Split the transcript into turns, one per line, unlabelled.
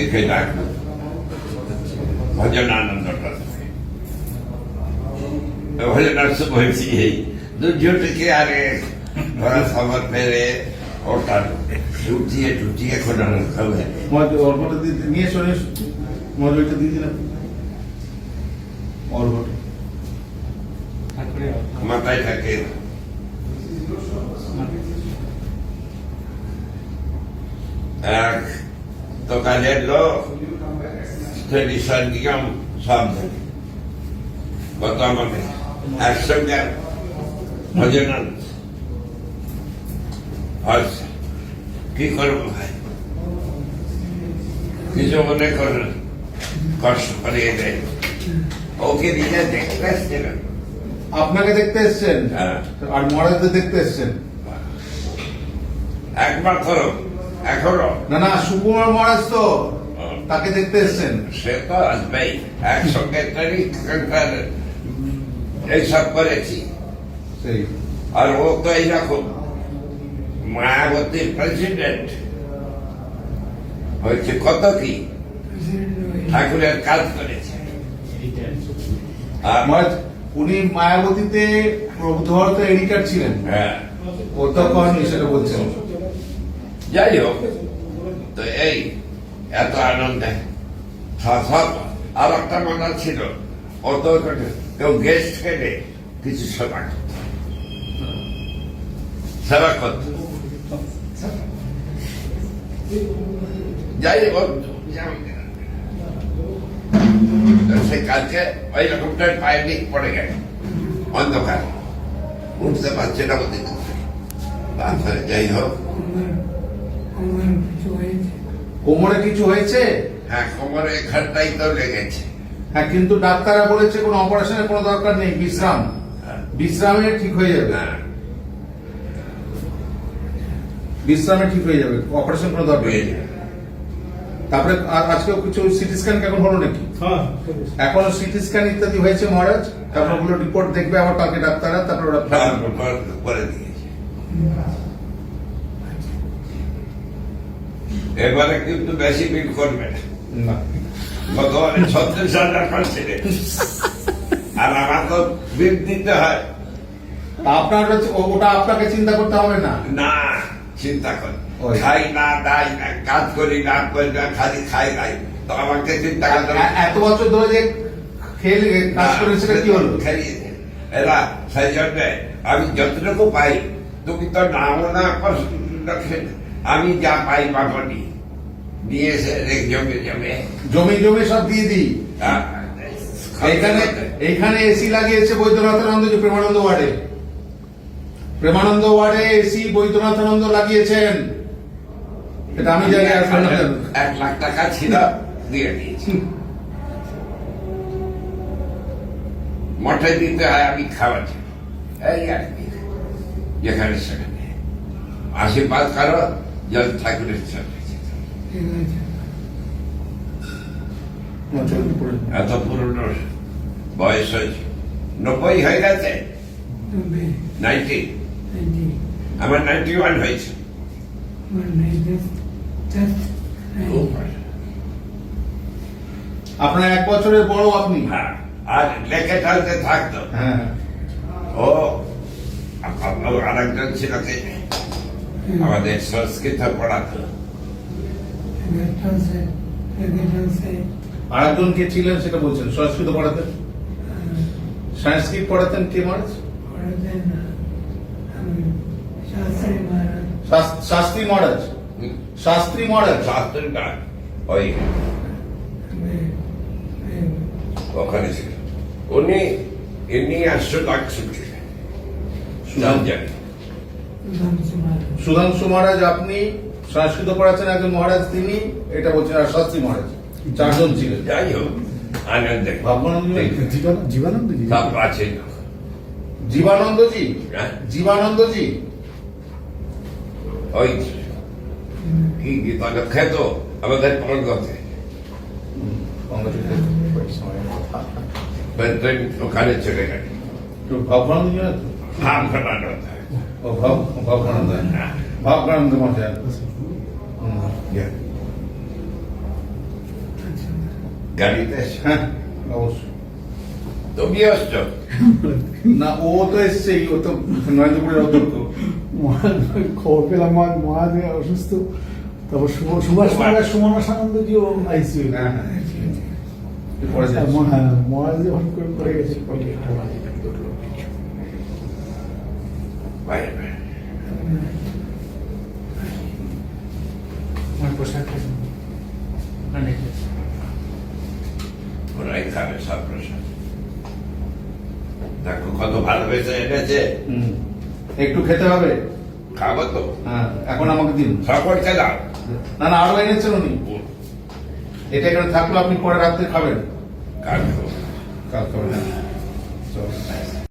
একে ডাক ভজনানন্দটা ভজনার্থ বলছি এই দুর্যোগটিকে আরে ওরা খবর পেরে ওটার লুটিয়ে টুটিয়ে খোঁড়ানো খাবে
মজ অর্ঘটা দিয়ে নিয়ে এসো নিয়ে এসো মজ ওইটা দিয়ে দিলাম অর্ঘটা
মাথায় থাকে এক তো কাজের লোক ট্রেডিশন নিয়ম সব জানে। কত আমাদের একসঙ্গে ভজন আচ্ছা কি করব ভাই কিছু মনে করেন কষ্ট করিয়ে দেয় ওকে নিজে দেখতে আসছে
আপনাকে দেখতে এসছেন?
হ্যাঁ।
আর মহারাজদের দেখতে এসছেন?
একবার করো। এখনও?
না না সুকুমার মহারাজ তো তাকে দেখতে এসছেন।
সে তো আসবেই। একসঙ্গে এইসব করেছি। আর ও তো এইরকম মায়াবতীর প্রেসিডেন্ট হয়েছে কত কি? ঠাকুরের কাজ করেছে। আর
মহারাজ উনি মায়াবতীতে প্রভুধরত এডিটার ছিলেন।
হ্যাঁ।
পাননি সেটা বলছেন।
যাই হোক তো এই, এত আনন্দে। আর একটা মনে ছিল। অত কেউ গেস্ট খেলে কিছু সেবা করত সেবা করত যাই হোক সে কালকে ওই রকমটার পায়ে দিক পড়ে গেল। অন্ধকার। উঠতে পারছে না বলতে তারপরে যাই হোক।
কোমরে কিছু হয়েছে?
হ্যাঁ কোমরে এখানটাই তো লেগেছে।
হ্যাঁ কিন্তু ডাক্তাররা বলেছে কোনো অপারেশনের কোনো দরকার নেই বিশ্রাম।
হ্যাঁ।
বিশ্রামে ঠিক হয়ে যাবে।
হ্যাঁ,
বিশ্রামে ঠিক হয়ে যাবে অপারেশন কোনো দরকার নেই। তারপরে আর আজকেও কিছু সিটি স্ক্যান কেমন হলো নাকি? এখনও সিটি স্ক্যান ইত্যাদি হয়েছে মহারাজ তারপর ওগুলো রিপোর্ট দেখবে আবার কালকে ডাক্তাররা তারপর ওরা
করে দিয়েছে। এবারে কিন্তু বেশি বিল করবে না। ছত্রিশ হাজার করছিলে আর আমার তো বিল দিতে হয়।
আপনার ওটা আপনাকে চিন্তা করতে হবে না?
না চিন্তা কর। খাই না দাই না কাজ করি না করি না খালি খাই নাই। তো আমাকে চিন্তা করতে হবে।
এত বছর ধরে যে খেলে কাজ করে সেটা কি হলো?
খাইয়েছে এরা সেই জন্যে আমি যতটুকু পাই তুমি তো নাও না পছন্দ খেলে। আমি যা পাই এসে রেখে জমে জমে।
জমি জমি সব দিয়ে দিই।
আহ,
এইখানে এইখানে এসি লাগিয়েছে বৈদ্যনাথানন্দ যে প্রেমানন্দ ওয়ার্ডে। প্রেমানন্দ ওয়ার্ডে এসি বৈদ্যনাথানন্দ লাগিয়েছেন। এটা আমি জানি।
এক লাখ টাকা ছিল দিয়ে দিয়েছি। মঠে দিতে হয় আমি খাওয়াচ্ছি। এই আর কি যেখানে সেখানে। আশীর্বাদ করো। জল ঠাকুরের সাথে
চলুন, পড়ুন।
এত পুরনো বয়স হয়েছে নব্বই হয়ে গেছে নাইনটি আমার নাইনটি ওয়ান হয়েছে
আপনার এক বছরের বড় আপনি
হ্যাঁ আর লেখে টালতে থাকতো
হ্যাঁ
ও আপনার আরেকজন ছিল? আমাদের সংস্কৃত পড়াতো।
আরেকজন কে ছিলেন সেটা বলছেন সংস্কৃত পড়াতেন? সংস্কৃত পড়াতেন কে মারাজ শাস্ত্রী মহারাজ। শাস্ত্রী মহারাজ?
শাস্ত্রটা ওই ওখানে ছিল উনি এমনি আসছো ডাকছো ছিলেন জানি
সুধাংশু মহারাজ আপনি সংস্কৃত পড়াচ্ছেন একজন মহারাজ তিনি এটা বলছেন আর শাস্ত্রী মহারাজ চারজন ছিলেন।
যাই হোক আনন্দে
জীবানন্দ
আছে।
জীবানন্দজি
হ্যাঁ?
জীবানন্দজি
ওই কি কি তাহলে খেত আমাদের পঙ্গতে ওখানে চলে গেল
ভাবনানন্দ না
ফেলানো
ও ভাব ভাবনানন্দ ভাবনানন্দ মহারাজ হুম।
গাড়িতে
হ্যাঁ অবশ্যই
তুমি আসছো
না ও তো এসছেই ও তো নরেন্দ্রপুরের অধ্যক্ষ
খবর পেলাম মহারাজ মহারাজ অসুস্থ তারপর সুভ- সুভাষ মহারাজ সুমনা সানন্দজিও আইসিউ
হ্যাঁ হ্যাঁ পরে
হ্যাঁ,
যাচ্ছি।
মহা- মহারাজ যখন করে পড়ে গেছে
বাইরে বাইরে।
আমার পোশাক ওখানে
ওরাই খাবে সব প্রসাদ দেখো কত ভালোবেসে এনেছে
একটু খেতে হবে
খাব তো
হ্যাঁ এখন আমাকে দিন
সকলকে দাও
না না আরও এনেছেন উনি এটা এখানে থাকল আপনি পরে রাত্রে খাবেন
কাজ
কাল খাবেন।